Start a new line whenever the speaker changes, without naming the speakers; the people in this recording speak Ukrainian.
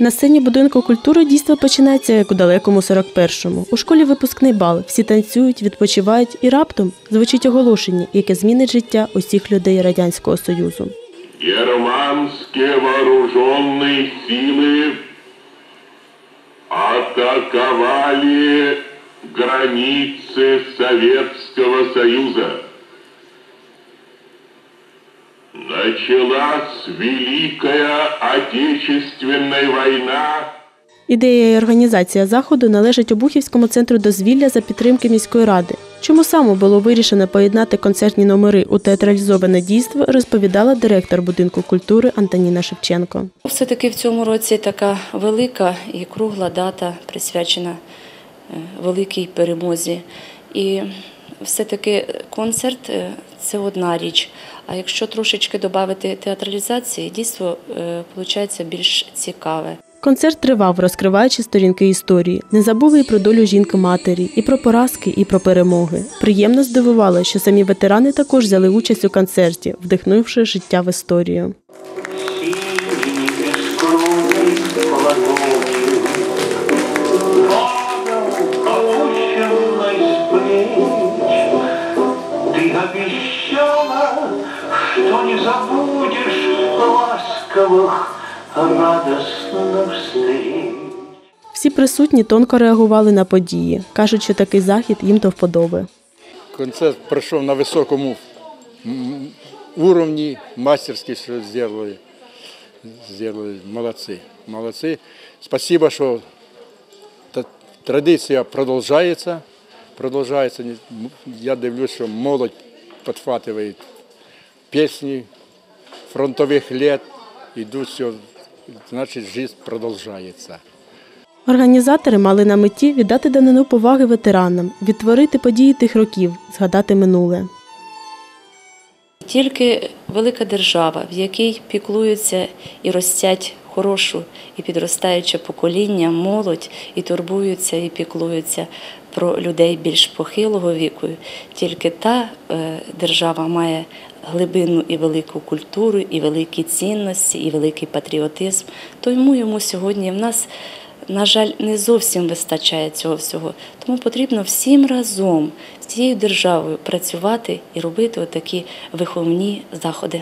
На сцені будинку культури дійство починається як у далекому 41-му. У школі випускний бал. Всі танцюють, відпочивають і раптом звучить оголошення, яке змінить життя усіх людей Радянського Союзу.
Германские вооруженные силы атаковали границы Советского Союза. Началась Великая Отечественная война.
Ідея і організація заходу належить Обухівському центру дозвілля за підтримки міської ради. Чому саме було вирішено поєднати концертні номери у театралізоване дійство, розповідала директор будинку культури Антоніна Шевченко.
Все-таки в цьому році така велика і кругла дата присвячена е, великій перемозі. І все-таки концерт е, це одна річ. А якщо трошечки додати театралізації, дійство виходить більш цікаве.
Концерт тривав, розкриваючи сторінки історії. Не забули і про долю жінки-матері, і про поразки, і про перемоги. Приємно здивувало, що самі ветерани також взяли участь у концерті, вдихнувши життя в історію.
Забудешь ласковых радостных встреч.
Всі присутні тонко реагували на події. кажуть, що такий захід їм до вподоби.
Концерт пройшов на високому уровні, мастерськи все зробили. Зробили. Молодці. Молодці. Спасибо, що традиція продовжується. Продовжується. Я дивлюсь, що молодь підхватує пісні фронтових літ, йдуть все, значить, життя продовжується.
Організатори мали на меті віддати данину поваги ветеранам, відтворити події тих років, згадати минуле.
Тільки велика держава, в якій піклуються і ростять хорошу і підростаюче покоління, молодь, і турбуються і піклуються про людей більш похилого віку. Тільки та е, держава має глибинну і велику культуру, і великі цінності, і великий патріотизм. Тому йому сьогодні в нас. На жаль, не зовсім вистачає цього всього. Тому потрібно всім разом з цією державою працювати і робити отакі виховні заходи.